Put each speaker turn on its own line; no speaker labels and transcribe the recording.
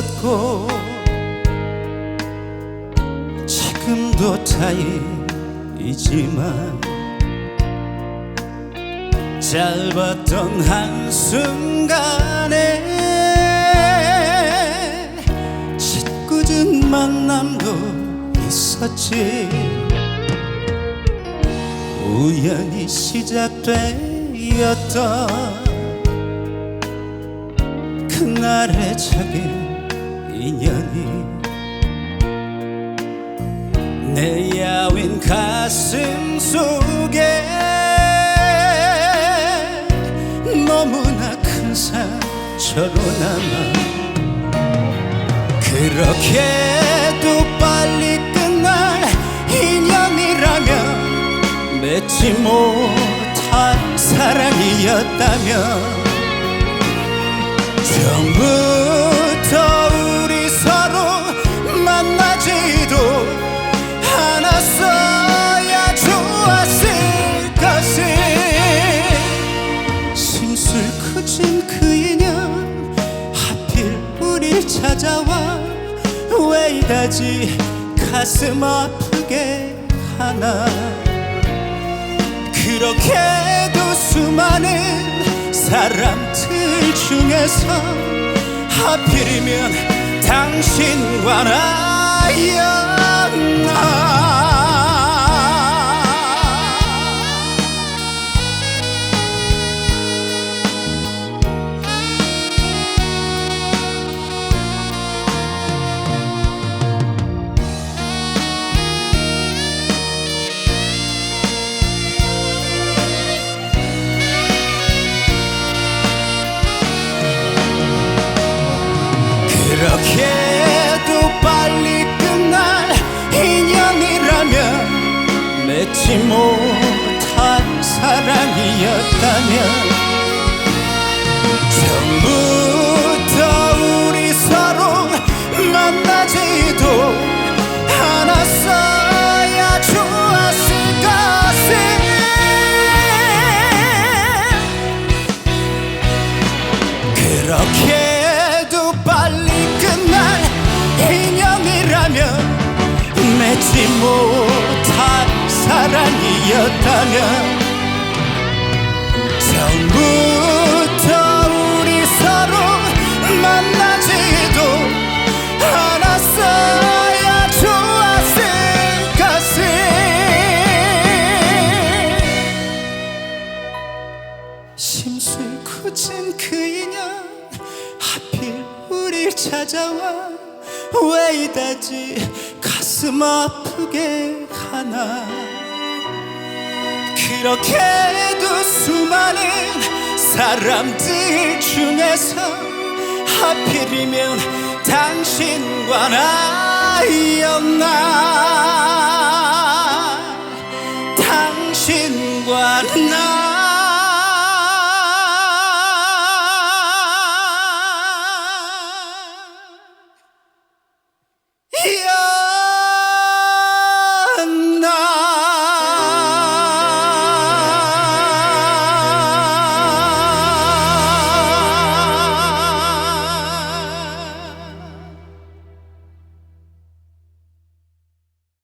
있었고 지금도 타인이지만 짧았던 한순간에 짓궂은 만남도 있었지. 우연히 시작되었던 그날의 작은 인연이 내 야윈 가슴 속에 너무나 큰 상처로 남아 그렇게도 빨리 끝날 인연이라면 맺지 못할 사랑이었다면 처음부터 우리 서로 만나지도 않았어야 좋았을 것을. 심술 커진 그 인연 하필 우릴 찾아와 왜 이다지? 가슴 아프게 하나. 그렇게도 수많은 사람들 중에서 하필이면 당신과 나였나 맺지 못할 사랑이었다면 처음부터 우리 서로 만나지도 않았어야 좋았을 것을. 그렇게도 빨리 끝날 인연이라면 맺지 못할 사랑이었다면 처음부터 우리 서로 만나지도 않았어야 좋았을 것을. 심술 굳은 그 인연 하필 우릴 찾아와 왜 이다지 가슴 아프게 하나 그렇게도 수많은 사람들 중에서 하필이면 당신과 나였나